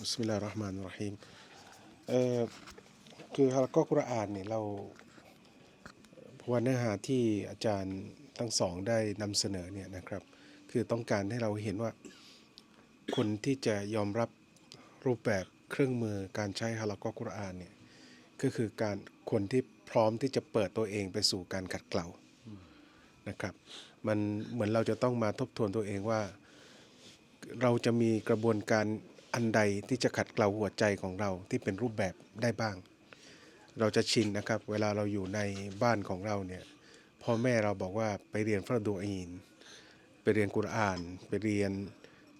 บิสมิลลาฮิรเราะห์มานิรเราะฮีมเอ่อคือฮาละก็กุรอานเนี่ยเราพว่าเนื้อหาที่อาจารย์ทั้งสองได้นำเสนอเนี่ยนะครับ คือต้องการให้เราเห็นว่าคนที่จะยอมรับรูปแบบเครื่องมือการใช้ฮาละก็กุรอานเนี่ยก็คือการคนที่พร้อมที่จะเปิดตัวเองไปสู่การขัดเกลานะครับ มันเหมือนเราจะต้องมาทบทวนตัวเองว่า เราจะมีกระบวนการ อันใดที่จะขัดเกลาหัวใจของเราที่เป็นรูปแบบได้บ้าง เราจะชินนะครับ เวลาเราอยู่ในบ้านของเราเนี่ยพ่อแม่เราบอกว่าไปเรียนฟรดูอีนไปเรียนกุรอาน ไปเรียน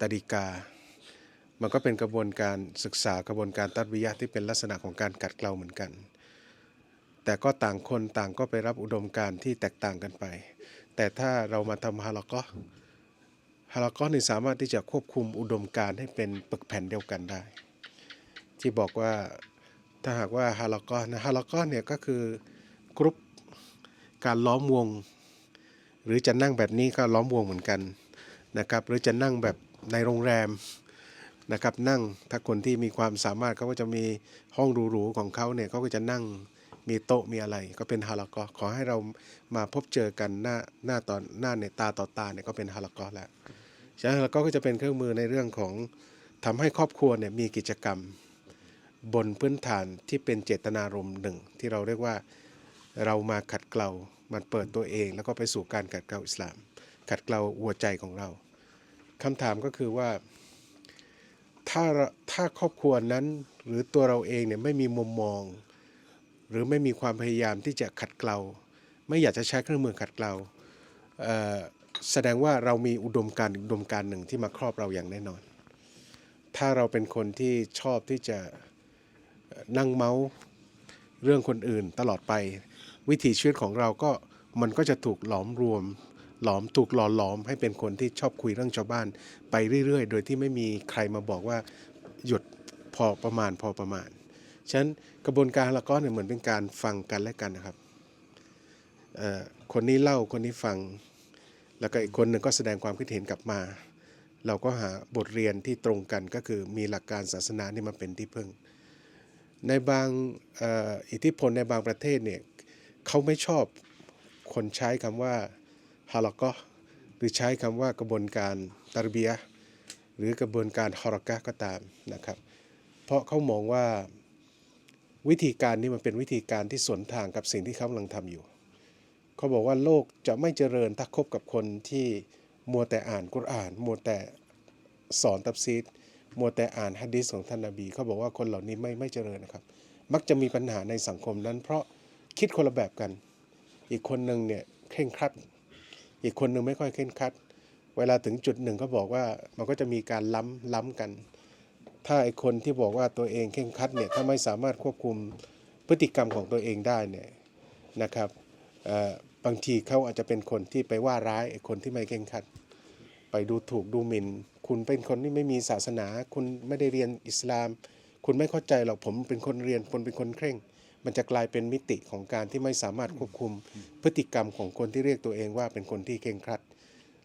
ตาดิกา มันก็เป็นกระบวนการศึกษากระบวนการตัดวิยะที่เป็นลักษณะของการกัดเกลาเหมือนกัน แต่ก็ต่างคนต่างก็ไปรับอุดมการณ์ที่แตกต่างกันไป แต่ถ้าเรามาทำฮาลก็ ฮาลากอนี่สามารถที่จะควบคุมอุดมการให้เป็นปึกแผ่นเดียวกันได้ ที่บอกว่าถ้าหากว่าฮาลากอนนะฮาลากอนเนี่ยก็คือกรุ๊ปการล้อมวง หรือจะนั่งแบบนี้ก็ล้อมวงเหมือนกันนะครับหรือจะนั่งแบบในโรงแรมนะครับนั่งถ้าคนที่มีความสามารถเขาก็จะมีห้องหรูๆของเขาเนี่ยเขาก็จะนั่งมีโต๊ะมีอะไร ก็เป็นฮาลากอขอให้เรามาพบเจอกันหน้าหน้าตอนหน้าเนี่ยตาต่อตาเนี่ยก็เป็นฮาลากอแล้ว ฉะนั้นเราก็จะเป็นเครื่องมือในเรื่องของทำให้ครอบครัวเนี่ยมีกิจกรรมบนพื้นฐานที่เป็นเจตนารมณ์หนึ่ง ที่เราเรียกว่าเรามาขัดเกลา มันเปิดตัวเอง แล้วก็ไปสู่การขัดเกลาอิสลาม ขัดเกลาหัวใจของเราคำถามก็คือว่าถ้าถ้าครอบครัวนั้นหรือตัวเราเองเนี่ยไม่มีมุมมอง หรือไม่มีความพยายามที่จะขัดเกลา ไม่อยากจะใช้เครื่องมือขัดเกลาเแสดงว่าเรามีอุดมการณ์อุดมการณ์หนึ่งที่มาครอบเราอย่างแน่นอน ถ้าเราเป็นคนที่ชอบที่จะนั่งเมาส์เรื่องคนอื่นตลอดไป วิถีชีวิตของเราก็มันก็จะถูกหลอมรวม หลอมถูกหล่อหลอมให้เป็นคนที่ชอบคุยเรื่องชาวบ้าน ไปเรื่อย ๆ โดยที่ไม่มีใครมาบอกว่าหยุดพอประมาณพอประมาณฉะนั้นกระบวนการละก็เนี่ยเหมือนเป็นการฟังกันและกันนะครับคนนี้เล่าคนนี้ฟัง แล้วก็อีกคนหนึ่งก็แสดงความคิดเห็นกลับมา เราก็หาบทเรียนที่ตรงกันก็คือมีหลักการศาสนานี่มาเป็นที่พึ่ง ในบางอ,อิทธิพลในบางประเทศเนี่ยเขาไม่ชอบคนใช้คำว่าฮาลกอหรือใช้คำว่ากระบวนการตารเบีย หรือกระบวนการฮารกะก็ตามนะครับ เพราะเขามองว่าวิธีการนี้มันเป็นวิธีการที่สวนทางกับสิ่งที่เขากำลังทำอยู่ เขาบอกว่าโลกจะไม่เจริญถ้าคบกับคนที่มัวแต่อ่านกุรอาน มัวแต่สอนตับซีดมัวแต่อ่านฮะดีษของท่านนาบีเขาบอกว่าคนเหล่านี้ไม่ไม่เจริญนะครับ มักจะมีปัญหาในสังคมนั้น เพราะคิดคนละแบบกัน อีกคนหนึ่งเนี่ยเคร่งครัด อีกคนหนึ่งไม่ค่อยเคร่งครัด เวลาถึงจุดหนึ่งก็บอกว่ามันก็จะมีการล้ำล้ำกัน ถ้าไอ้คนที่บอกว่าตัวเองเคร่งครัดเนี่ยถ้าไม่สามารถควบคุมพฤติกรรมของตัวเองได้เนี่ยนะครับเอ่อ บางทีเขาอาจจะเป็นคนที่ไปว่าร้ายคนที่ไม่เคร่งครัด ไปดูถูกดูหมิ่น คุณเป็นคนที่ไม่มีศาสนา คุณไม่ได้เรียนอิสลาม คุณไม่เข้าใจหรอกผมเป็นคนเรียนคนเป็นคนเคร่ง มันจะกลายเป็นมิติของการที่ไม่สามารถควบคุมพฤติกรรมของคนที่เรียกตัวเองว่าเป็นคนที่เคร่งครัด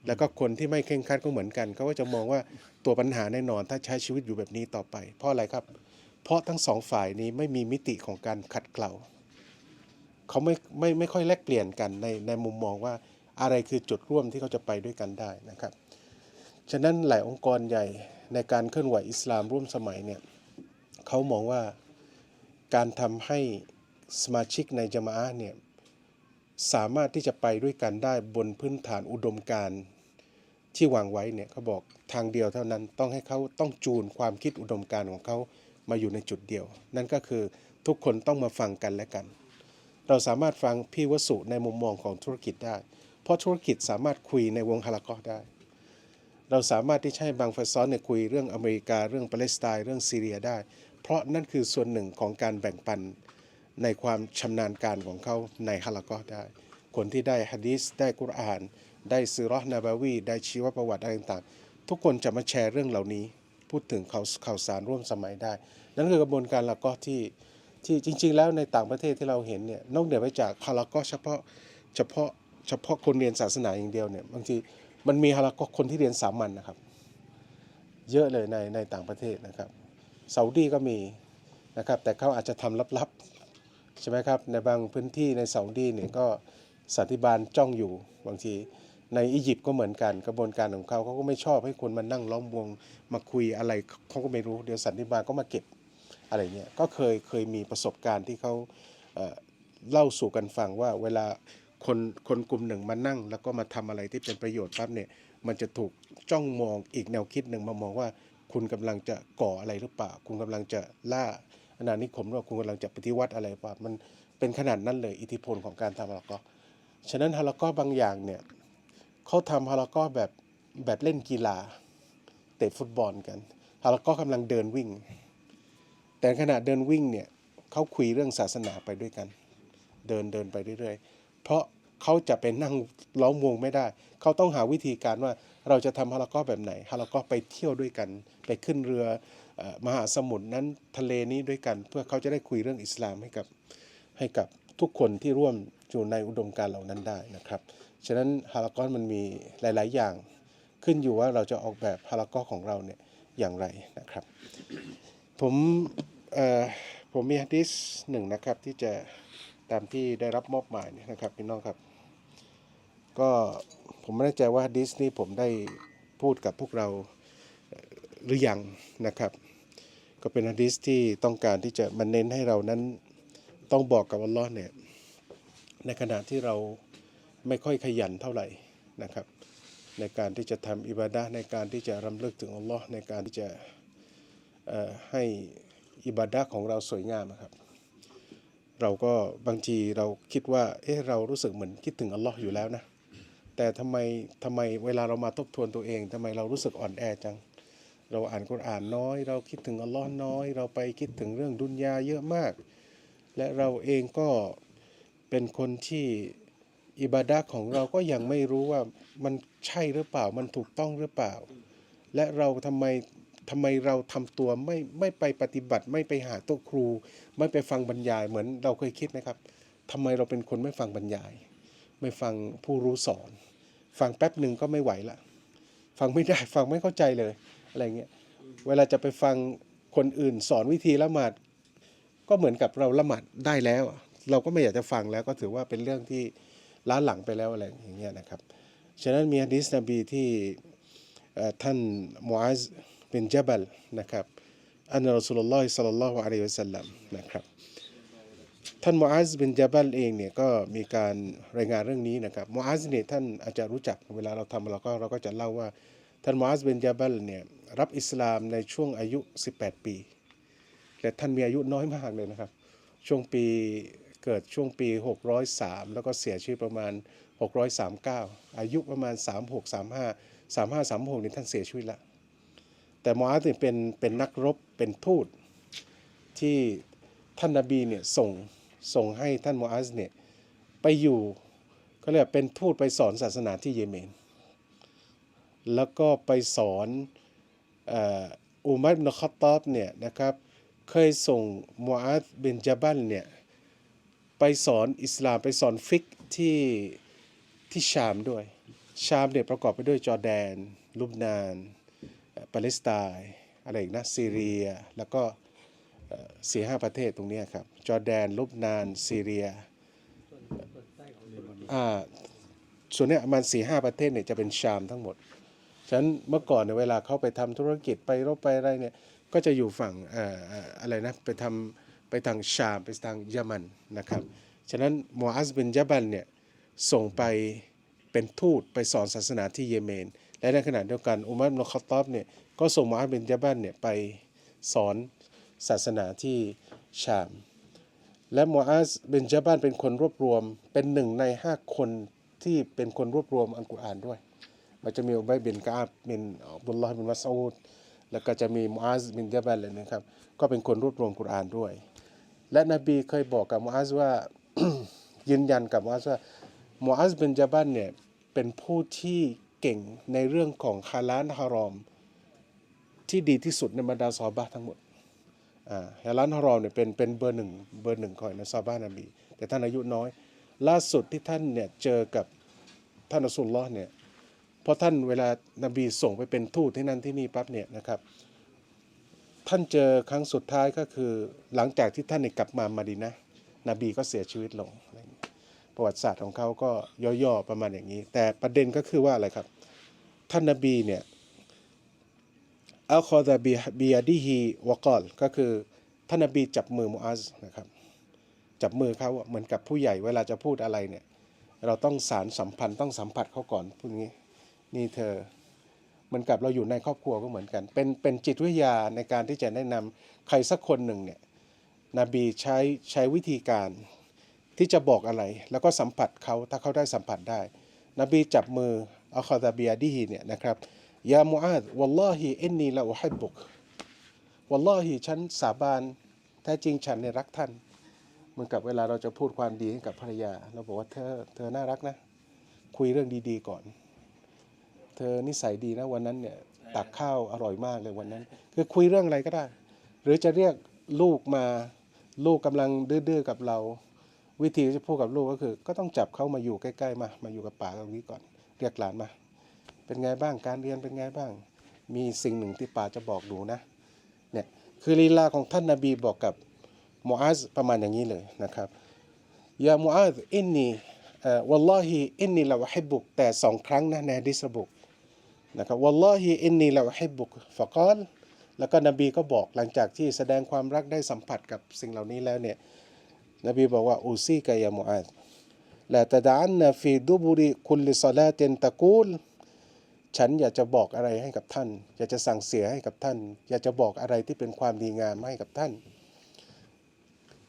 แล้วก็คนที่ไม่เคร่งครัดก็เหมือนกันเขาก็จะมองว่าตัวปัญหาแน่นอน ถ้าใช้ชีวิตอยู่แบบนี้ต่อไป เพราะอะไรครับ เพราะทั้งสองฝ่ายนี้ไม่มีมิติของการขัดเกลา เขาไม่ไม่ไม่ค่อยแลกเปลี่ยนกันในในมุมมองว่าอะไรคือจุดร่วมที่เขาจะไปด้วยกันได้นะครับ ฉะนั้นหลายองค์กรใหญ่ในการเคลื่อนไหวอิสลามร่วมสมัยเนี่ยเขามองว่าการทำให้สมาชิกในจมะอะเนี่ยสามารถที่จะไปด้วยกันได้บนพื้นฐานอุดมการณ์ที่วางไว้เนี่ยเขาบอกทางเดียวเท่านั้นต้องให้เขาต้องจูนความคิดอุดมการณ์ของเขามาอยู่ในจุดเดียว นั่นก็คือทุกคนต้องมาฟังกันและกัน เราสามารถฟังพี่วสุในมุมมองของธุรกิจได้ เพราะธุรกิจสามารถคุยในวงฮาลากอได้ เราสามารถที่จะให้บางฟซอนเนี่ยคุยเรื่องอเมริกาเรื่องปาเลสไตน์เรื่องซีเรียได้ เพราะนั่นคือส่วนหนึ่งของการแบ่งปันในความชำนาญการของเขาในฮาลากอได้ คนที่ได้ฮะดีษได้กุรอาน ได้ซีราะห์นาบาวีได้ชีวประวัติอะไรต่างๆ ทุกคนจะมาแชร์เรื่องเหล่านี้ พูดถึงข่าวข่าวสารร่วมสมัยได้ นั่นคือกระบวนการละก็ที่ ที่จริง ๆ แล้วในต่างประเทศที่เราเห็นเนี่ยนอกเหนือไปจากฮาลาก็เฉพาะเฉพาะเฉพาะคนเรียนศาสนาอย่างเดียวเนี่ยบางทีมันมีฮาลาก็คนที่เรียนสามัญนะครับ เยอะเลยในในต่างประเทศนะครับซาอุดีก็มีนะครับแต่เขาอาจจะทำลับๆใช่ไหมครับในบางพื้นที่ในซาอุดีเนี่ยก็สันติบาลจ้องอยู่บางทีในอียิปต์ก็เหมือนกันกระบวนการของเขาเขาก็ไม่ชอบให้คนมานั่งล้อมวงมาคุยอะไรเขาก็ไม่รู้เดี๋ยวสันติบาลก็มาเก็บ อะไรเงี้ยก็เคยเคยมีประสบการณ์ที่เขาเเล่าสู่กันฟังว่าเวลาคนคนกลุ่มหนึ่งมานั่ง แล้วก็มาทำอะไรที่เป็นประโยชน์ปั๊บเนี่ยมันจะถูกจ้องมองอีกแนวคิดหนึ่งมามองว่า คุณกำลังจะก่ออะไรหรือเปล่า คุณกำลังจะล่าอาณานิคมหรือว่าคุณกำลังจะปฏิวัติอะไรเปล่ามันเป็นขนาดนั้นเลยอิทธิพลของการทำฮาลาก็ฉะนั้นฮาลาก็บางอย่างเนี่ยเขาทำฮาลาก็แบบแบบเล่นกีฬาเตะฟุตบอลกันฮาลาก็กำลังเดินวิ่ง แต่ขณะเดินวิ่งเนี่ยเขาคุยเรื่องศาสนาไปด้วยกัน เดินเดินไปเรื่อยๆ เพราะเขาจะไปนั่งล้อมวงไม่ได้ เขาต้องหาวิธีการว่าเราจะทำฮาลาก็แบบไหนฮาลาก็ไปเที่ยวด้วยกัน ไปขึ้นเรืออมหาสมุทรนั้นทะเลนี้ด้วยกัน เพื่อเขาจะได้คุยเรื่องอิสลามให้กับให้กับทุกคนที่ร่วมอยู่ในอุดมการเหล่านั้นได้นะครับ ฉะนั้นฮาลากอนมันมีหลาย ๆ อย่าง ขึ้นอยู่ว่าเราจะออกแบบฮาลากอของเราเนี่ยอย่างไรนะครับ ผม ผมมีฮะดิษหนึ่งนะครับที่จะตามที่ได้รับมอบหมายนะครับพี่น้องครับ ก็ผมไม่แน่ใจว่าฮะดิษนี้ผมได้พูดกับพวกเราหรือยังนะครับ ก็เป็นฮะดิษที่ต้องการที่จะมาเน้นให้เรานั้นต้องบอกกับอัลลอฮ์เนี่ยในขณะที่เราไม่ค่อยขยันเท่าไหร่นะครับ ในการที่จะทำอิบาดะในการที่จะรำลึกถึงอัลลอฮ์ในการที่จะให้ อิบาดะของเราสวยงามอะครับ เราก็บางทีเราคิดว่า เอ๊ะเรารู้สึกเหมือนคิดถึงอัลลอฮ์อยู่แล้วนะ แต่ทำไมทำไมเวลาเรามาทบทวนตัวเองทำไมเรารู้สึกอ่อนแอจัง เราอ่านกุรอานน้อย เราคิดถึงอัลลอฮ์น้อย เราไปคิดถึงเรื่องดุนยาเยอะมาก และเราเองก็เป็นคนที่อิบาดะของเราก็ยังไม่รู้ว่ามันใช่หรือเปล่า มันถูกต้องหรือเปล่า และเราทำไม ทำไมเราทำตัวไม่ไม่ไปปฏิบัติ ไม่ไปหาโต๊ะครู ไม่ไปฟังบรรยาย เหมือนเราเคยคิดไหมครับทำไมเราเป็นคนไม่ฟังบรรยาย ไม่ฟังผู้รู้สอน ฟังแป๊บหนึ่งก็ไม่ไหวละฟังไม่ได้ฟังไม่เข้าใจเลยอะไรเงี้ยเวลาจะไปฟังคนอื่นสอนวิธีละหมาดก็เหมือนกับเราละหมาดได้แล้ว เราก็ไม่อยากจะฟังแล้วก็ถือว่าเป็นเรื่องที่ล้าหลังไปแล้วอะไรอย่างเงี้ยนะครับฉะนั้นมีฮะดีษนบีที่ท่านมูอา ซบินจบัลนะครับอันรอสุลลอฮิสัลลัลลอฮุอะลัยฮิวะสัลลัมนะครับท่านมูอาซบินจาบัลเองเนี่ยก็มีการรายงานเรื่องนี้นะครับมูอาซเนี่ยท่านอาจจะรู้จักเวลาเราทำเราก็เราก็จะเล่าว่าท่านมูอาซบินจาบัลเนี่ยรับอิสลามในช่วงอายุ 18 ปีและท่านมีอายุน้อยมากเลยนะครับ ช่วงปีเกิดช่วงปี 603 แล้วก็เสียชีวิตประมาณ 639 อายุประมาณ 36 35 35 36นี่ท่านเสียชีวิตล้ว แต่มออาสเนี่ยเป็นเป็นนักรบเป็นทูตที่ท่านนบีเนี่ยส่งส่งให้ท่านมออาสเนี่ยไปอยู่ก็เรียกว่าเป็นทูตไปสอนศาสนาที่เยเมน แล้วก็ไปสอนอุมัรบินคัตอบเนี่ยนะครับเคยส่งมูอาซบินจาบัลเนี่ยไปสอนอิสลามไปสอนฟิกที่ที่ชามด้วย ชามเนี่ยประกอบไปด้วยจอร์แดนลุบนาน ปาเลสไตน์อะไรอีกนะซีเรีย แล้วก็สี่ห้าประเทศตรงนี้ครับจอร์แดนลุบนานซีเรียอ่าส่วนเนี้ยมันสี่ห้าประเทศเนี่ยจะเป็นชามทั้งหมด ฉะนั้นเมื่อก่อนเนี่ยเวลาเขาไปทำธุรกิจไปรบไปอะไรเนี่ยก็จะอยู่ฝั่งเอ่ออะไรนะไปทำไปทางชามไปทางเยอรมันนะครับ ฉะนั้นมูอาซบินยะบันเนี่ยส่งไปเป็นทูตไปสอนศาสนาที่เยเมน และในขณะเดียวกันอุมัรบินคัตตอบเนี่ย ก็ส่งมูอาซบินยะบันเนี่ยไปสอนศาสนาที่ชาม และมูอาซบินยะบันเป็นคนรวบรวมเป็นหนึ่งในห้าคนที่เป็นคนรวบรวมอัลกุรอานด้วย มันจะมีอุบัยบินกาบบินอับดุลลอฮ์บินมัสอูดแล้วก็จะมีมูอาซบินยะบัลเลยนะครับ ก็เป็นคนรวบรวมกุรอานด้วย และนบีเคยบอกกับมูอาซว่ายืนยันกับมูอาซว่ามูอาซบินยะบัลเนี่ยเป็นผู้ที่เก่งในเรื่องของฮาลาลฮารอม ที่ดีที่สุดในบรรดาซอฮาบะห์ทั้งหมดอ่าฮาลาลฮารอมเนี่ยเป็นเป็นเบอร์หนึ่งเบอร์หนึ่งของในซอฮาบะห์นบีแต่ท่านอายุน้อย ล่าสุดที่ท่านเนี่ยเจอกับท่านอัสุลลอฮ์เนี่ยเพราะท่านเวลานบีส่งไปเป็นทูตที่นั่นที่นี่ปั๊บเนี่ยนะครับ ท่านเจอครั้งสุดท้ายก็คือหลังจากที่ท่านเนี่ยกลับมามาดีนะนบีก็เสียชีวิตลง ประวัติศาสตร์ของเขาก็ย่อๆประมาณอย่างนี้ แต่ประเด็นก็คือว่าอะไรครับ ท่านนบีเนี่ย อัลคอดะบีบียดีฮีวกอลก็คือท่านนบีจับมือมุอัซนะครับจับมือเขาเหมือนกับผู้ใหญ่เวลาจะพูดอะไรเนี่ยเราต้องสารสัมพันธ์ต้องสัมผัสเขาก่อนพูดงี้นี่เธอเหมือนกับเราอยู่ในครอบครัวก็เหมือนกัน เป็นเป็นจิตวิทยาในการที่จะแนะนำใครสักคนหนึ่งเนี่ยนบีใช้ใช้วิธีการที่จะบอกอะไร แล้วก็สัมผัสเขาถ้าเขาได้สัมผัสได้ นบีจับมืออัลคอดาบียดีฮีเนี่ยนะครับ ยามูอาดวัลลอฮีอินนีละอุฮิบบุกวัลลอฮีฉันสาบานแท้จริงฉันเนี่ยรักท่านเหมือนกับเวลาเราจะพูดความดีให้กับภรรยา เราบอกว่าเธอเธอน่ารักนะ คุยเรื่องดีๆก่อน เธอนิสัยดีนะวันนั้นเนี่ยตักข้าวอร่อยมากเลยวันนั้น คือคุยเรื่องอะไรก็ได้ หรือจะเรียกลูกมาลูกกำลังดื้อๆกับเรา วิธีที่จะพูดกับลูกก็คือ ก็ต้องจับเขามาอยู่ใกล้ๆมา มาอยู่กับป่าตรงนี้ก่อน เรียกหลานมา เป็นไงบ้างการเรียนเป็นไงบ้าง มีสิ่งหนึ่งที่ป่าจะบอกหนูนะเนี่ยคือลีลาของท่านนาบีบอกกับมูอาซประมาณอย่างนี้เลยนะครับยามูอาซอินนีเอ่อวัลลอฮีอินนีละวะฮิบุกแต่สองครั้งนะในดิษรบุนะครับวัลลอฮีอินนีละวะฮิบุกฟะกอลแล้วก็นบีก็บอกหลังจากที่แสดงความรักได้สัมผัสกับสิ่งเหล่านี้แล้วเนี่ยนบีบอกว่าอูซีกายามูอาดละตะดานนฟีดุบุริคุลิซอลาเตนตะกูล ฉันอยากจะบอกอะไรให้กับท่าน อยากจะสั่งเสียให้กับท่าน อยากจะบอกอะไรที่เป็นความดีงามให้กับท่าน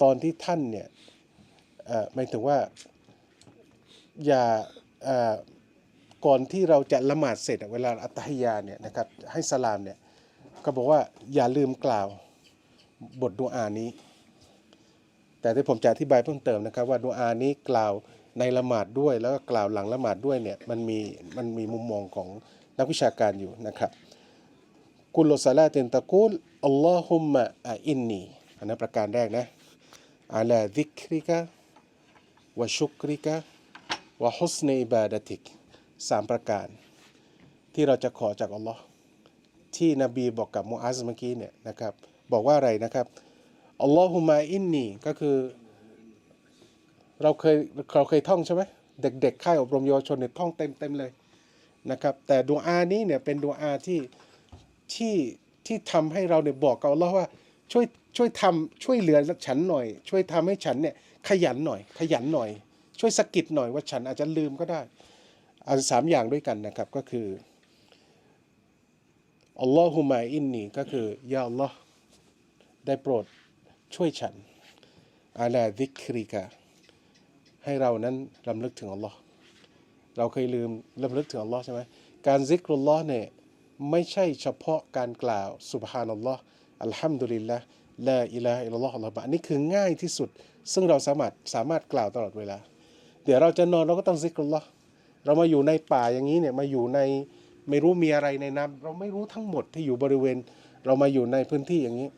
ตอนที่ท่านเนี่ยหมายถึงว่าอย่าก่อนที่เราจะละหมาดเสร็จเวลาอัตตฮิยาเนี่ยนะครับให้สลามเนี่ยก็บอกว่าอย่าลืมกล่าวบทดูอานี้ แต่ที่ผมจะอธิบายเพิ่มเติมนะครับ ว่าดูอานี้กล่าวในละหมาดด้วยแล้วก็กล่าวหลังละหมาดด้วยเนี่ยมันมีมันมีมุมมองของ นักวิชาการอยู่นะครับกุลสลาตินตะกูลอัลลอฮุมะอะอินนีอันนั้นประการแรกนะอาลาดิกริกะวะชุกริกะวะฮุสเนอิบาดะติกสามประการ ที่เราจะขอจากอัลลอฮ์ที่นบีบอกกับมูอัซเมื่อกี้เนี่ยนะครับบอกว่าอะไรนะครับอัลลอฮุมะอินนีก็คือเราเคยเราเคยท่องใช่ไหมเด็กๆค่ายอบรมเยาวชนเนี่ยท่องเต็มเต็มๆเลย นะครับ แต่ดูอานี้เนี่ยเป็นดูอาที่ที่ที่ทำให้เราเนี่ยบอกกับอัลลอฮ์ว่าช่วยช่วยทำช่วยเหลือฉันหน่อย ช่วยทำให้ฉันเนี่ยขยันหน่อย ขยันหน่อย ช่วยสะกิดหน่อยว่าฉันอาจจะลืมก็ได้ อันสามอย่างด้วยกันนะครับก็คืออัลลอฮุมะอินนีก็คือยาอัลลอฮ์ได้โปรดช่วยฉันอาลาดิคริกะให้เรานั้นรำลึกถึงอัลลอฮ์ เราเคยลืมรำลึกถึงอัลลอฮ์ใช่ไหมการซิกรุลลอฮ์เนี่ยไม่ใช่เฉพาะการกล่าวสุบฮานัลลอฮ์อัลฮัมดุลิลละลาอิลาฮะอิลลัลลอฮ์อัลลอฮ์บะอันนี้คือง่ายที่สุด ซึ่งเราสามารถสามารถกล่าวตลอดเวลา เดี๋ยวเราจะนอนเราก็ต้องซิกรุลลอฮ์เรามาอยู่ในป่าอย่างนี้เนี่ยมาอยู่ในไม่รู้มีอะไรในน้ำเราไม่รู้ทั้งหมดที่อยู่บริเวณ เรามาอยู่ในพื้นที่อย่างนี้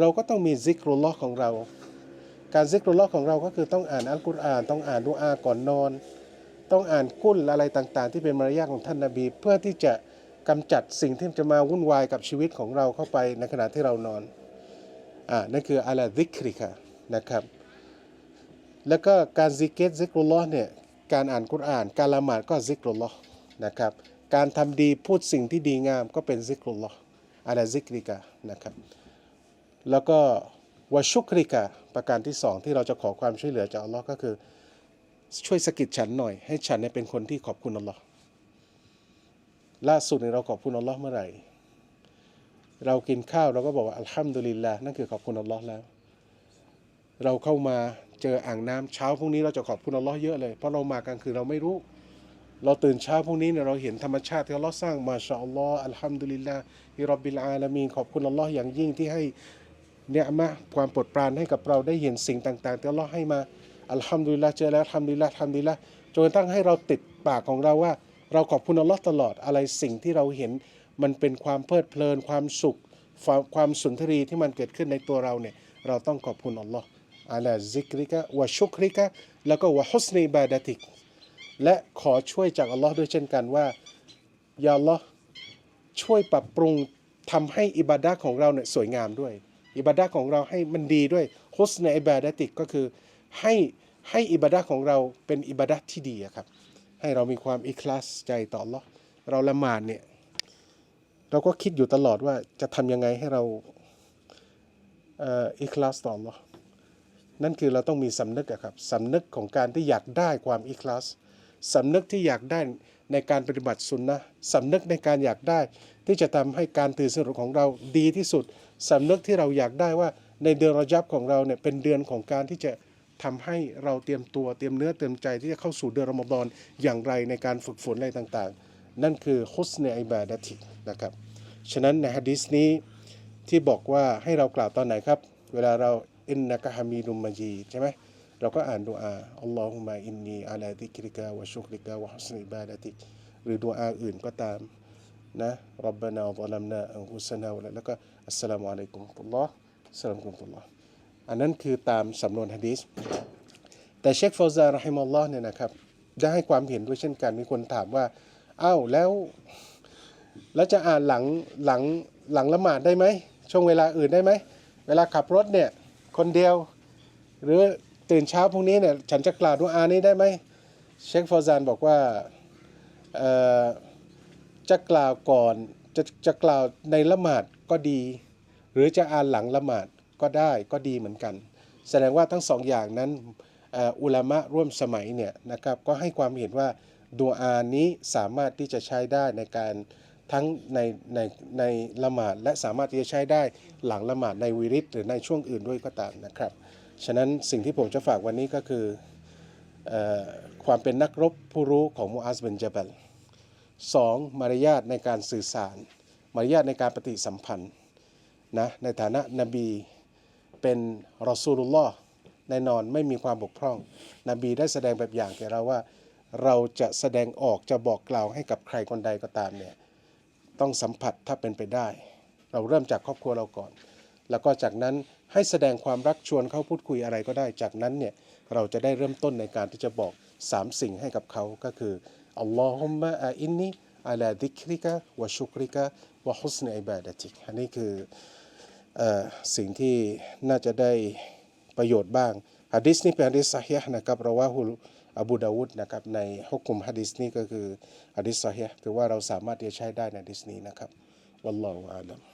เราก็ต้องมีซิกรุลลอฮ์ของเรา การซิกรุลลอฮ์ของเราก็คือต้องอ่านอัลกุรอานต้องอ่านดูอาก่อนนอน ต้องอ่านกุลอะไรต่างๆ ที่เป็นมารยาทของท่านนาบี เพื่อที่จะกำจัดสิ่งที่จะมาวุ่นวายกับชีวิตของเราเข้าไปในขณะที่เรานอนอ่านั่นคืออัลาดิกริกะนะครับ แล้วก็การซิกเกตซิกรุลลอฮ์เนี่ยการอ่านกุรอาน การละหมาดก็ซิกรุลลอฮ์นะครับการทำดีพูดสิ่งที่ดีงามก็เป็นซิกรุลลอฮ์อัลาซิกริกะนะครับแล้วก็วชุกริกะประการที่สองที่เราจะขอความช่วยเหลือจากอัลลอฮ์ก็คือ ช่วยสะกิดฉันหน่อย ให้ฉันเนี่ยเป็นคนที่ขอบคุณอัลลอฮ์ล่าสุดเนี่ยเราขอบคุณอัลลอฮ์เมื่อไหร่ เรากินข้าวเราก็บอกว่าอัลฮัมดุลิลลาห์นั่นคือขอบคุณอัลลอฮ์แล้ว เราเข้ามาเจออ่างน้ำเช้าพรุ่งนี้เราจะขอบคุณอัลลอฮ์เยอะเลย เพราะเรามากลางคืนเราไม่รู้ เราตื่นเช้าพรุ่งนี้เนี่ยเราเห็นธรรมชาติที่อัลลอฮ์สร้างมาชาอัลลอฮ์อัลฮัมดุลิลลาฮิรับบิลอาลามีนขอบคุณอัลลอฮ์อย่างยิ่งที่ให้เนี่ยมะความโปรดปรานให้กับเราได้เห็นสิ่งต่างๆที่อัลลอฮ์ให้มา อัลฮัมดุลิลละเจอแล้วอัลฮัมดุลิลละอัลฮัมดุลิลละจนกระทั่งให้เราติดปากของเราว่า เราขอบคุณอัลลอฮ์ตลอดอะไรสิ่งที่เราเห็น มันเป็นความเพลิดเพลินความสุข ความสุนทรีที่มันเกิดขึ้นในตัวเราเนี่ยเราต้องขอบคุณอัลลอฮ์อาลาซิกริกะวะชุกริกะแล้วก็วะฮุสนีบาดะติกและขอช่วยจากอัลลอฮ์ด้วยเช่นกันว่ายาอัลลอฮ์ช่วยปรับปรุงทำให้อิบาดะของเราเนี่ยสวยงามด้วย อิบาดะของเราให้มันดีด้วยฮุสในอิบาดะติกก็คือ ให้ให้อิบาดะของเราเป็นอิบาดะที่ดีครับ ให้เรามีความอิคลาสใจต่อดเราละหมาดเนี่ย เราก็คิดอยู่ตลอดว่าจะทำยังไงให้เราเอ,อ,อิคลาสต่อ Allah นั่นคือเราต้องมีสำนึกครับสำนึกของการที่อยากได้ความอิคลาสสำนึกที่อยากได้ในการปฏิบัติสุนนะสำนึกในการอยากได้ ที่จะทำให้การตื่นสนุกของเราดีที่สุดสำนึกที่เราอยากได้ว่าในเดือนรอยับของเราเนี่ยเป็นเดือนของการที่จะ ทำให้เราเตรียมตัวเตรียมเนื้อเตรียมใจที่จะเข้าสู่เดือนรอมฎอนอย่างไรในการฝึกฝนอะไรต่างๆ นั่นคือฮุสในอิบาดะตินะครับ ฉะนั้นในฮะดีษนี้ที่บอกว่าให้เรากล่าวตอนไหนครับ เวลาเราอินนะกะฮามีดุมมจีใช่ไหมเราก็อ่านดูอาอัลลอฮุมะอินนีอาลาดิกริกะวะชุกริกะวะฮุสนิอิบาดะติกหรือดูอาอื่นก็ตามนะรับบานาอัลลัมนาอัลฮุสนาแล้วก็อัสสลามุอะลัยกุมตุลลอฮ์อัสสลามุอะลัยกุมตุลลอฮ์ อันนั้นคือตามสำนวนฮะดีษแต่เชคฟาวซานรอฮิมัลลอฮ์เนี่ยนะครับได้ให้ความเห็นด้วยเช่นกัน มีคนถามว่าอ้าวแล้ว แล้วจะอ่านหลังหลังหลังละหมาดได้ไหมช่วงเวลาอื่นได้ไหม เวลาขับรถเนี่ยคนเดียว หรือตื่นเช้าพรุ่งนี้เนี่ยฉันจะกล่าวดุอานี้ได้ไหมเชคฟาวซานบอกว่าจะกล่าวก่อนจะจะกล่าวในละหมาดก็ดี หรือจะอ่านหลังละหมาด ก็ได้ก็ดีเหมือนกัน แสดงว่าทั้งสองอย่างนั้นอุลามะร่วมสมัยเนี่ยนะครับก็ให้ความเห็นว่าดูอานี้สามารถที่จะใช้ได้ในการทั้งในในในละหมาดและสามารถที่จะใช้ได้หลังละหมาดในวิริตหรือในช่วงอื่นด้วยก็ตามนะครับ ฉะนั้นสิ่งที่ผมจะฝากวันนี้ก็คือออความเป็นนักรบผู้รู้ของมูอัสเบนจาบัลสองมารยาทในการสื่อสาร มารยาทในการปฏิสัมพันธ์นะในฐานะนบี เป็นรอซูลุลลอฮ์แน่นอนไม่มีความบกพร่อง นบีได้แสดงแบบอย่างแก่เราว่า เราจะแสดงออกจะบอกกล่าวให้กับใครคนใดก็ตามเนี่ยต้องสัมผัสถ้าเป็นไปได้ เราเริ่มจากครอบครัวเราก่อน แล้วก็จากนั้นให้แสดงความรักชวนเขาพูดคุยอะไรก็ได้ จากนั้นเนี่ยเราจะได้เริ่มต้นในการที่จะบอกสามสิ่งให้กับเขาก็คืออัลลอฮุมะอาอินนีอาลาดิกริกะวะชุกริกะวะฮุสนอิบาดะติกอันนี้คือ สิ่งที่น่าจะได้ประโยชน์บ้างฮะดิษนี้เป็นฮะดิษซะฮีห์นะครับเราว่าฮุลอบูดาวุฒนะครับในฮุกุมฮะดิษนี้ก็คือฮะดิษซะฮีห์ถือว่าเราสามารถที่จะใช้ได้ในฮะดิษนี้นะครับวัลลอฮุอาลัม